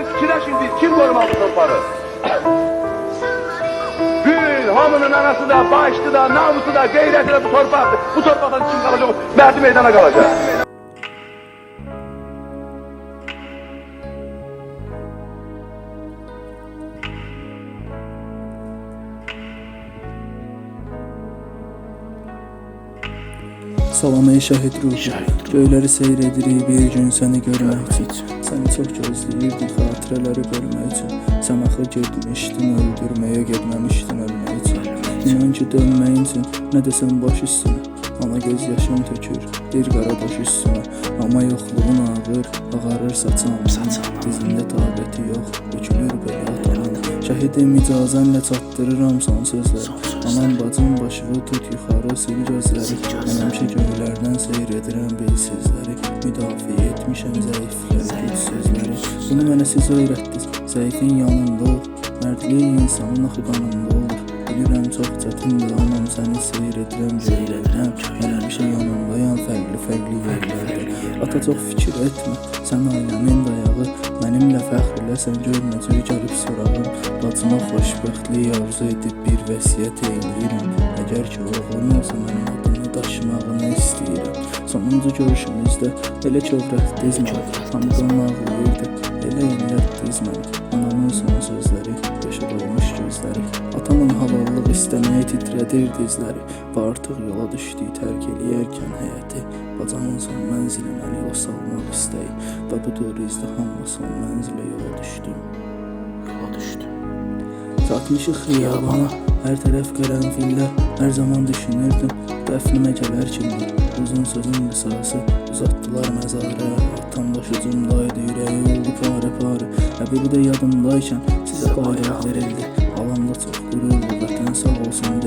Gelin fikirləşin biz, kim bu torpağı? Bütün hamının anası da, başlı da, namusu da, gayreti de bu torpaktır. Bu torpaktan kim kalacak? Mehdi meydana kalacak. Salam ey şəhid ruhu, göyləri seyr edirik bir gün səni görmək üçün. Səni çox gözləyirdik xatirələri görmək üçün. Sən axı getmişdin öldürməyə, getməmişdin ölmək üçün. İnan ki dönməyin üçün nə desən baş üstünə. Ana göz yaşım tökür bir qara daş üstünə. Amma yoxluğun ağır, ağarır saçan. Dizində tabəti yox, bükülür belə atan. Şəhidim icazənlə çatdırıram son sözləri. Anam bacım başını tut yuxarı sil gözləri. Seyr edirəm bilsizləri. Müdafiə etmişəm zəifləri, gücsüzləri. Bunu mənə siz öyrətdiniz. Zəifin yanında ol. Mərdlik insanın axı qanında olur. Bilirəm çox çətindir, anam səni seyr edirəm, göylərdən. Mən həmişə yanındayam, fərqli-fərqli yerlərdə. Ata çox fikir etmə, sən ailəmin dayağı. Mənimlə fəxrlə sən görməcək gəlib sorağım. Bacıma xoşbəxtlik arzu edib bir vəsiyyət eyləyirəm. Əgər ki oğlun olsa mənim adımı daşımağını istəyirəm. Sonuncu görüşümüzdə elə kövrət dizmə, hamıdan ağlayırdı. Elə illət dizməni, anamın son sözləri, yaşa doymuş gözləri. Atamın halallıq istəməyə titrədir dizləri. Və artıq yola düşdük tərk eləyərkən həyəti. Bacamın son mənzili məni yola salmaq istəyi. Və budur izdihamla son mənzilə yola düşdüm. Yola düşdüm. Çatmışıq xiyabana, hər tərəf qərənfillər, hər zaman düşünürdüm, dəfnimə gələr kimlər, uzun sözün qısası, uzatdılar məzarə, atam başucumdaydı, ürəyi oldu pare pare, həbibi də yadımdaykən sizə bayraq verildi, alamda çox qürurlu, vətən sağ olsun